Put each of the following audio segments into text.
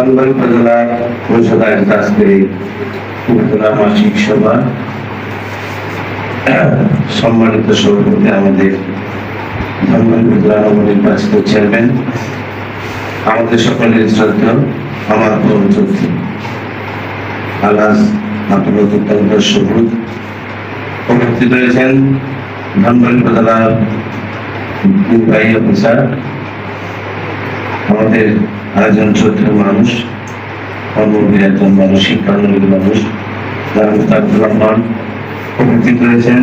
ধনবাড়ি উপজেলা পরিষদ আয়োজিত আজকে উপজেলা মাসিক সভা। সম্মানিত সভাপতি আমাদের নবনির্বাচিত চেয়ারম্যান। আমাদের সকলের আমার আলাস আপনার সবুজ উপস্থিত রয়েছেন ধনবাড়ি নির্বাহী অফিসার আমাদের আরেকজন মানুষ কর্মবী একজন মানুষ শিক্ষানুরী মানুষ রহমান। উপস্থিত রয়েছেন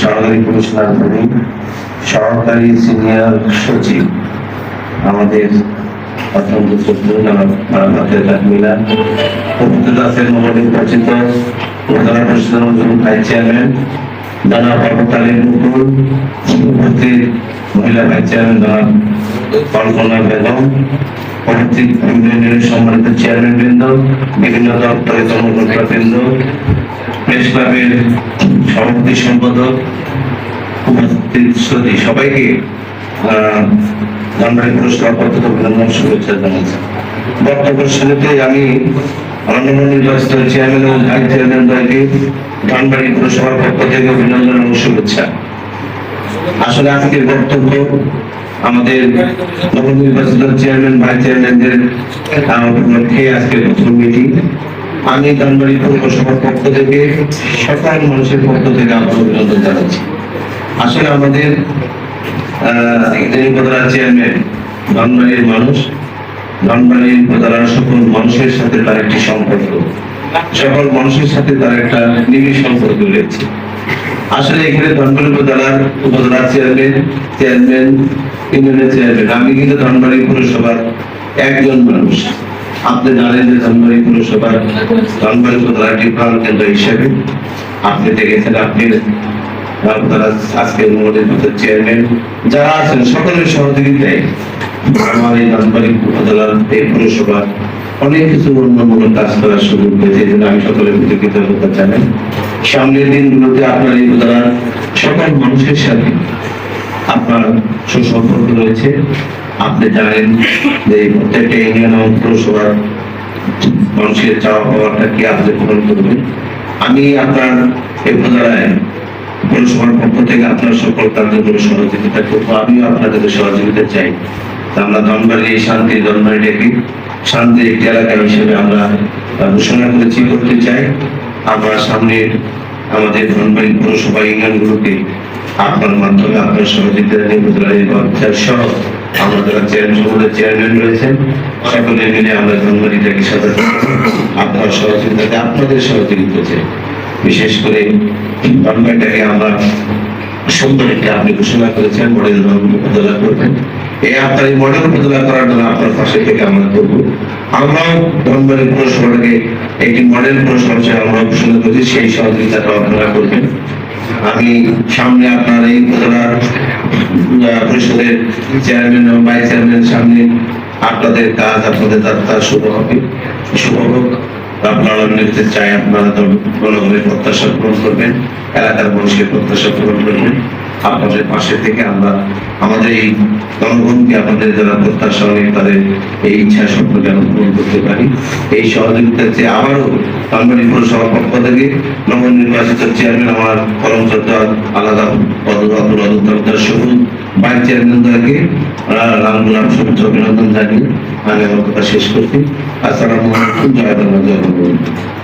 সহকারী কমিশনার সহকারী সিনিয়র সচিব, আমাদের অত্যন্ত উপস্থিত আছেন নবনির্বাচিত উপজেলা পরিষদের চেয়ারম্যান। জনাব অবতালের মুকুল উপস্থিত মহিলা ভাইস চেয়ারম্যান কল্পনা বেগম ইউনিয়নের সম্মানিত চেয়ারম্যান বৃন্দ, বিভিন্ন দপ্তরের কর্মকর্তা বৃন্দ, প্রেস ক্লাবের সভাপতি সম্পাদক, উপস্থিত শ্রোতী, সবাইকে পুরস্কার অভিনন্দন, শুভেচ্ছা জানাচ্ছি। বক্তব্যের শুরুতে আমি চেয়ারম্যান এবং চেয়ারম্যান দলকে ধনবাড়ি আসলে আজকের বক্তব্য আমাদের নবনির্বাচিত চেয়ারম্যান ভাইস আজকের মিটিং আমি ধনবাড়ি পৌরসভার পক্ষ থেকে সকল মানুষের পক্ষ থেকে আমার অভিনন্দন জানাচ্ছি। আসলে আমাদের আহ, চেয়ারম্যান ধনবাড়ির মানুষ ধনবাড়ির উপজেলার সকল মানুষের সাথে তার একটি সম্পর্ক। সকল মানুষের সাথে তার একটা নিবিড় সম্পর্ক রয়েছে। আসলে এখানে ধনবাড়ি উপজেলার উপজেলার চেয়ারম্যান চেয়ারম্যান ইউনিয়নের চেয়ারম্যান আমি কিন্তু ধনবাড়ি পুরসভার একজন মানুষ। আপনি জানেন যে ধনবাড়ি পুরসভার ধনবাড়ি উপজেলার প্রাণ কেন্দ্র হিসেবে আপনি দেখেছেন, আপনি আজকে নবনির্বাচিত চেয়ারম্যান যারা আছেন, সকলের সহযোগিতায় আমার এই ধনবাড়ি উপজেলার এই পুরসভা অনেক কিছু উন্নয়নমূলক কাজ করার সুযোগ পেয়েছে জন্য আমি সকলের প্রতি কৃতজ্ঞতা জানাই। সামনের দিনগুলোতে আপনার এই উপজেলার সকল মানুষের সাথে আপনার সুসম্পর্ক রয়েছে। আপনি জানেন যে প্রত্যেকটা ইউনিয়ন এবং পৌরসভার মানুষের চাওয়া পাওয়াটা কি আপনি পূরণ করবেন? আমি আপনার এই উপজেলায় পৌরসভার পক্ষ থেকে আপনার সকল কার্যক্রমে সহযোগিতা করব। আমিও আপনাদের সহযোগিতা চাই। আমরা ধনবাড়ি এই শান্তি ধনবাড়িটাকে শান্তির একটি এলাকা হিসেবে আমরা ঘোষণা করেছি, করতে চাই। আমরা সামনে আমাদের ধনবাড়ি পৌরসভা ইউনিয়নগুলোকে আপনার মাধ্যমে আপনার সহযোগিতা নিয়ে সহ আমরা যারা চেয়ারম্যান রয়েছেন, সকলে মিলে আমরা ধনবাড়িটাকে আপনার আপনাদের বিশেষ করে আমরা সুন্দর একটি আপনি ঘোষণা করেছেন মডেল উপজেলা করবেন। এই আপনার এই মডেল উপজেলা করার জন্য আপনার পাশে থেকে আমরা করব। আমরাও ধনবাড়ি পৌরসভাটাকে একটি মডেল পৌরসভা হিসেবে আমরা ঘোষণা করেছি, সেই সহযোগিতাটা আপনারা করবেন। আমি সামনে আপনার এই উপজেলার পরিষদের চেয়ারম্যান এবং ভাইস চেয়ারম্যান সামনে আপনাদের কাজ, আপনাদের যাত্রা শুভ হবে, শুভ হোক। আপনারা নিতে চাই আপনারা জনগণের প্রত্যাশা পূরণ করবেন, এলাকার মানুষের প্রত্যাশা পূরণ করবেন। আপনাদের পাশে থেকে আমরা আমাদের এই জনগণকে আমাদের যারা প্রত্যাশা অনেক তাদের এই ইচ্ছা স্বপ্ন যেন পূরণ করতে পারি। এই সহযোগিতার চেয়ে আবারও কামবাড়ি পৌরসভার পক্ষ থেকে নবনির্বাচিত চেয়ারম্যান আমার কর্মকর্তা আলাদা পদদপ্তর অধিদপ্তর সবুজ ভাইস চেয়ারম্যান দলকে রাম গোলাম শুভেচ্ছা অভিনন্দন জানিয়ে আমি আমার কথা শেষ করছি। আসসালামু আলাইকুম, জয় বাংলা, জয়